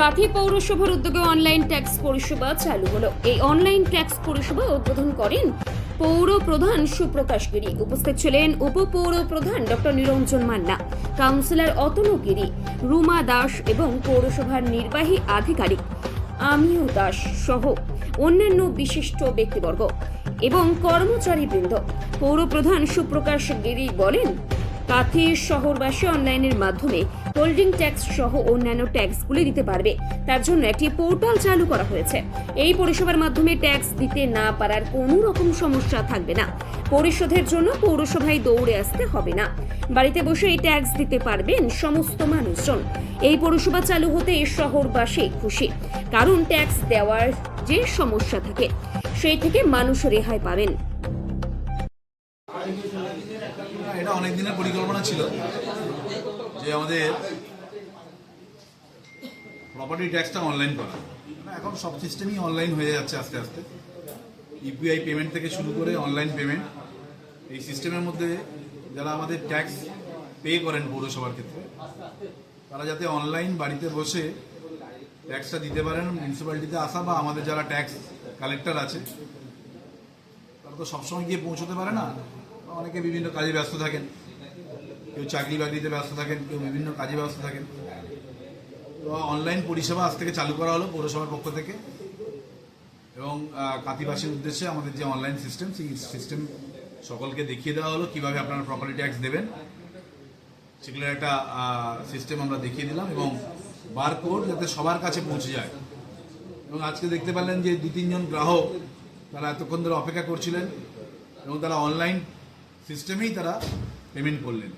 কাঁথি পৌরসভার উদ্যোগে online tax পরিষেবা চালু হলো। এই অনলাইন ট্যাক্স পরিষেবা উদ্বোধন করেন পৌর প্রধান সুপ্রকাশ গিরি। উপস্থিত ছিলেন উপপৌর প্রধান ডক্টর নিরঞ্জন মান্না কাউন্সিলর অতনু গিরি, রুমা দাস এবং পৌরসভার নির্বাহী আধিকারিক আমিও দাস সহ অন্যান্য বিশিষ্ট ব্যক্তিবর্গ এবং কর্মচারীবৃন্দ। পৌর প্রধান সুপ্রকাশ গিরি বলেন কাথি শহরবাসী অনলাইনের মাধ্যমে হোল্ডিং ট্যাক্স সহ অন্যান্য ট্যাক্সগুলি দিতে পারবে। তার জন্য একটি পোর্টাল চালু করা হয়েছে। এই পরিষেবার মাধ্যমে ট্যাক্স দিতে না পারার কোনো রকম সমস্যা থাকবে না। পরিশোধের জন্য পৌরসভায় দৌড়ে আসতে হবে না। বাড়িতে বসে এই ট্যাক্স দিতে পারবেন সমস্ত মানুষজন। এই পরিষেবা চালু হতে শহরবাসী খুশি, কারণ ট্যাক্স দেওয়ার যে সমস্যা থাকে, সেই থেকে মানুষ রেহাই পাবেন। এটা অনেক দিনের পরিকল্পনা ছিল যে আমাদের প্রপার্টি ট্যাক্সটা অনলাইন করা। এখন সব সিস্টেমই অনলাইন হয়ে যাচ্ছে আস্তে আস্তে। ইউপিআই পেমেন্ট থেকে শুরু করে অনলাইন পেমেন্ট এই সিস্টেমের মধ্যে যারা আমাদের ট্যাক্স পে করেন পৌরসভার ক্ষেত্রে, তারা যাতে অনলাইন বাড়িতে বসে ট্যাক্সটা দিতে পারেন মিউনিসিপ্যালিটিতে আসা বা আমাদের যারা ট্যাক্স কালেক্টর আছে, তারা তো সবসময় গিয়ে পৌঁছতে পারে না। অনেকে বিভিন্ন কাজে ব্যস্ত থাকেন। কেউ চাকরি বাকরিতে ব্যস্ত থাকেন, কেউ বিভিন্ন কাজে ব্যস্ত থাকেন। তো অনলাইন পরিষেবা আজ থেকে চালু করা হলো পৌরসভার পক্ষ থেকে। এবং কাতিবাসীর উদ্দেশ্যে আমাদের যে অনলাইন সিস্টেম সেই সিস্টেম সকলকে দেখিয়ে দেওয়া হলো কীভাবে আপনারা প্রপার্টি ট্যাক্স দেবেন। সেগুলোর একটা সিস্টেম আমরা দেখিয়ে দিলাম এবং বারকোড যাতে সবার কাছে পৌঁছে যায়। এবং আজকে দেখতে পেলেন যে দু তিনজন গ্রাহক তারা এতক্ষণ ধরে অপেক্ষা করছিলেন এবং তারা অনলাইন সিস্টেমেই তারা পেমেন্ট করলেন।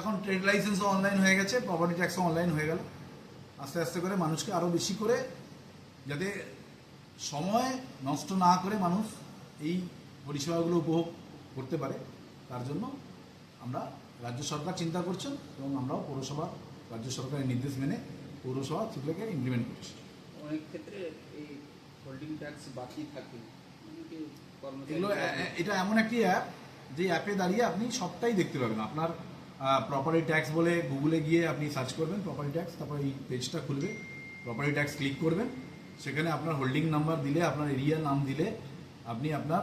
এখন ট্রেড লাইসেন্সও অনলাইন হয়ে গেছে প্রপার্টি ট্যাক্সও অনলাইন হয়ে গেল। আস্তে আস্তে করে মানুষকে আরও বেশি করে যাতে সময় নষ্ট না করে মানুষ এই পরিষেবাগুলো উপভোগ করতে পারে তার জন্য আমরা রাজ্য সরকার চিন্তা করছেন এবং আমরাও পৌরসভা রাজ্য সরকারের নির্দেশ মেনে পৌরসভা সেগুলোকে ইমপ্লিমেন্ট করছি। অনেক ক্ষেত্রে এই হোল্ডিং ট্যাক্স বাকি থাকে এগুলো এটা এমন একটি অ্যাপ যে অ্যাপে দাঁড়িয়ে আপনি সবটাই দেখতে পাবেন আপনার প্রপার্টি ট্যাক্স বলে গুগলে গিয়ে আপনি সার্চ করবেন প্রপার্টি ট্যাক্স তারপর এই পেজটা খুলবে। প্রপার্টি ট্যাক্স ক্লিক করবেন। সেখানে আপনার হোল্ডিং নাম্বার দিলে, আপনার এরিয়া নাম দিলে আপনি আপনার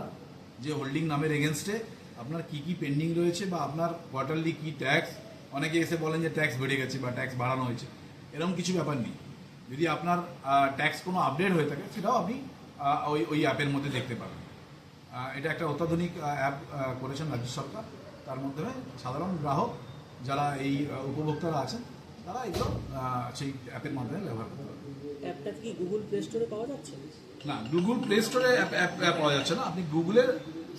যে হোল্ডিং নামের এগেনস্টে আপনার কি কি পেন্ডিং রয়েছে বা আপনার কোয়ার্টারলি কি ট্যাক্স অনেকে এসে বলেন যে ট্যাক্স বেড়ে গেছে বা ট্যাক্স বাড়ানো হয়েছে। এরকম কিছু ব্যাপার নেই। যদি আপনার ট্যাক্স কোনো আপডেট হয়ে থাকে, সেটাও আপনি ওই ওই অ্যাপের মধ্যে দেখতে পাবেন। এটা একটা অত্যাধুনিক অ্যাপ করেছেন রাজ্য সরকার। তার মাধ্যমে সাধারণ গ্রাহক যারা এই উপভোক্তারা আছেন তারা এগুলো সেই অ্যাপের মাধ্যমে ব্যবহার করতে পারবেন। অ্যাপটা কি গুগল প্লে স্টোরে পাওয়া যাচ্ছে? না গুগল প্লে স্টোরে অ্যাপ অ্যাপ পাওয়া যাচ্ছে না। আপনি গুগলে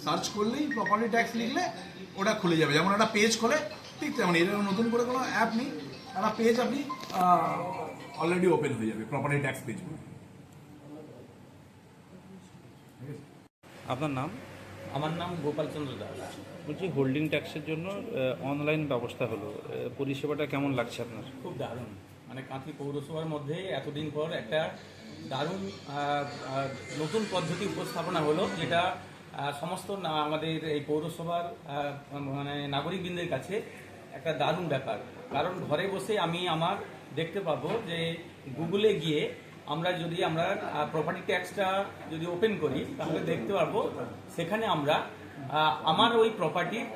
সার্চ করলেই প্রপার্টি ট্যাক্স লিখলে ওটা খুলে যাবে। যেমন একটা পেজ খোলে ঠিক তেমন এর নতুন করে কোনো অ্যাপ নেই। একটা পেজ আপনি অলরেডি ওপেন হয়ে যাবে প্রপার্টি ট্যাক্স পেজ আপনার নাম? আমার নাম গোপালচন্দ্র দাস। বলছি হোল্ডিং ট্যাক্সের জন্য অনলাইন ব্যবস্থা হলো। পরিষেবাটা কেমন লাগছে আপনার? খুব দারুণ। মানে কাঁথি পৌরসভার মধ্যে এতদিন পর একটা দারুণ নতুন পদ্ধতি উপস্থাপনা হলো যেটা সমস্ত না- আমাদের এই পৌরসভার মানে নাগরিকবৃন্দের কাছে একটা দারুণ ব্যাপার। কারণ ঘরে বসে আমি আমার দেখতে পাবো যে গুগলে গিয়ে আমরা যদি আমরা প্রপার্টি ট্যাক্সটা যদি ওপেন করি, তাহলে দেখতে পারব সেখানে আমরা আমার ওই প্রপার্টির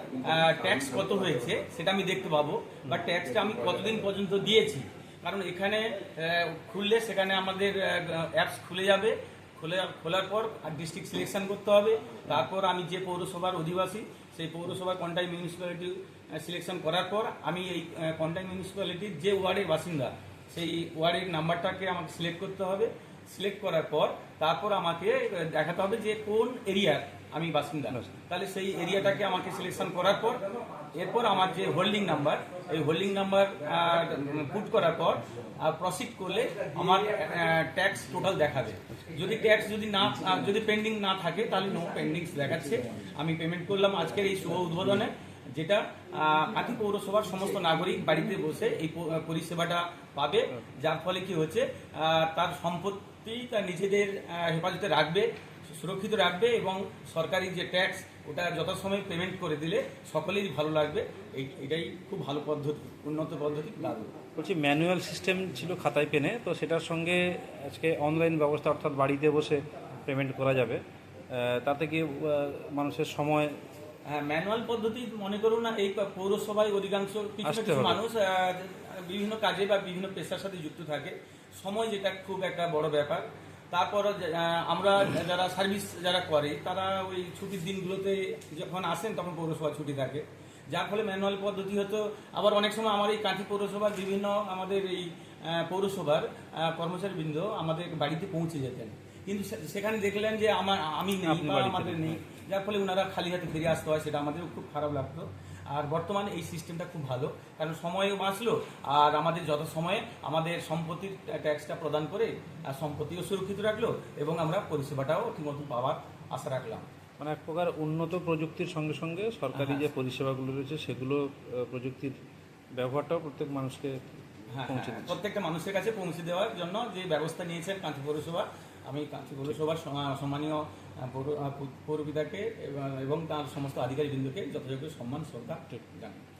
ট্যাক্স কত হয়েছে সেটা আমি দেখতে পাবো। বা ট্যাক্সটা আমি কতদিন পর্যন্ত দিয়েছি? কারণ এখানে খুললে সেখানে আমাদের অ্যাপস খুলে যাবে। খুলে, খোলার পর ডিস্ট্রিক্ট সিলেকশন করতে হবে। তারপর আমি যে পৌরসভার অধিবাসী, সেই পৌরসভার কন্টাই মিউনিসিপ্যালিটি সিলেকশন করার পর আমি এই কন্টাই মিউনিসিপ্যালিটির যে ওয়ার্ডের বাসিন্দা সেই ওয়ার্ডের নাম্বারটাকে আমাকে সিলেক্ট করতে হবে। সিলেক্ট করার পর তারপর আমাকে দেখাতে হবে যে কোন এরিয়ার আমি বাসিন্দা। তাহলে সেই এরিয়াটাকে আমাকে সিলেকশন করার পর, এরপর আমার যে হোল্ডিং নাম্বার এই হোল্ডিং নাম্বার পুট করার পর প্রসিড করলে আমার ট্যাক্স টোটাল দেখাবে। যদি ট্যাক্স যদি না যদি পেন্ডিং না থাকে, তাহলে নো পেন্ডিংস দেখাচ্ছে। আমি পেমেন্ট করলাম আজকের এই শুভ উদ্বোধনে। যেটা কাঁথি পৌরসভার সমস্ত নাগরিক বাড়িতে বসে এই পরিষেবাটা পাবে। যার ফলে কি হচ্ছে তার সম্পত্তি তার নিজেদের হেফাজতে রাখবে, সুরক্ষিত রাখবে এবং সরকারি যে ট্যাক্স, ওটা যথাসময়ে পেমেন্ট করে দিলে সকলেরই ভালো লাগবে। এই- এটাই খুব ভালো পদ্ধতি, উন্নত পদ্ধতি লাগবে বলছি, ম্যানুয়াল সিস্টেম ছিল খাতায় পেনে, তো সেটার সঙ্গে আজকে অনলাইন ব্যবস্থা অর্থাৎ বাড়িতে বসে পেমেন্ট করা যাবে। তাতে কি মানুষের সময় হ্যাঁ ম্যানুয়াল পদ্ধতি মনে করুন না এই পৌরসভায় অধিকাংশ কিছু কিছু মানুষ বিভিন্ন কাজে বা বিভিন্ন পেশার সাথে যুক্ত থাকে। সময় যেটা খুব একটা বড় ব্যাপার। তারপর আমরা যারা সার্ভিস যারা করে তারা ওই ছুটির দিনগুলোতে যখন আসেন তখন পৌরসভা ছুটি থাকে। যার ফলে ম্যানুয়াল পদ্ধতি হতো আবার অনেক সময় আমার এই কাঁথি পৌরসভার বিভিন্ন আমাদের এই পৌরসভার কর্মচারীবৃন্দ আমাদের বাড়িতে পৌঁছে যেতেন। কিন্তু সেখানে দেখলেন যে আমার আমি নেই বা আমাদের নেই। যার ফলে ওনারা খালি হাতে ফিরে আসতে হয় সেটা আমাদেরও খুব খারাপ লাগতো। আর বর্তমানে এই সিস্টেমটা খুব ভালো কারণ সময়ও বাঁচলো আর আমাদের যত সময়ে আমাদের সম্পত্তির ট্যাক্সটা প্রদান করে আর সম্পত্তিও সুরক্ষিত রাখল এবং আমরা পরিষেবাটাও ঠিকমতো পাওয়ার আশা রাখলাম। মানে এক প্রকার উন্নত প্রযুক্তির সঙ্গে সঙ্গে সরকারি হ্যাঁ। যে পরিষেবাগুলো রয়েছে সেগুলো প্রযুক্তির ব্যবহারটাও প্রত্যেক মানুষকে হ্যাঁ পৌঁছে হ্যাঁ, প্রত্যেকটা মানুষের কাছে পৌঁছে দেওয়ার জন্য যে ব্যবস্থা নিয়েছেন কাঁচি পৌরসভা আমি কাঁচি পৌরসভার সম্মানীয় আহ, পৌর- আহ, পৌরপিতাকে এবং- এবং তার সমস্ত আধিকারিকবৃন্দকে যথাযোগ্য সম্মান শ্রদ্ধা জানাই।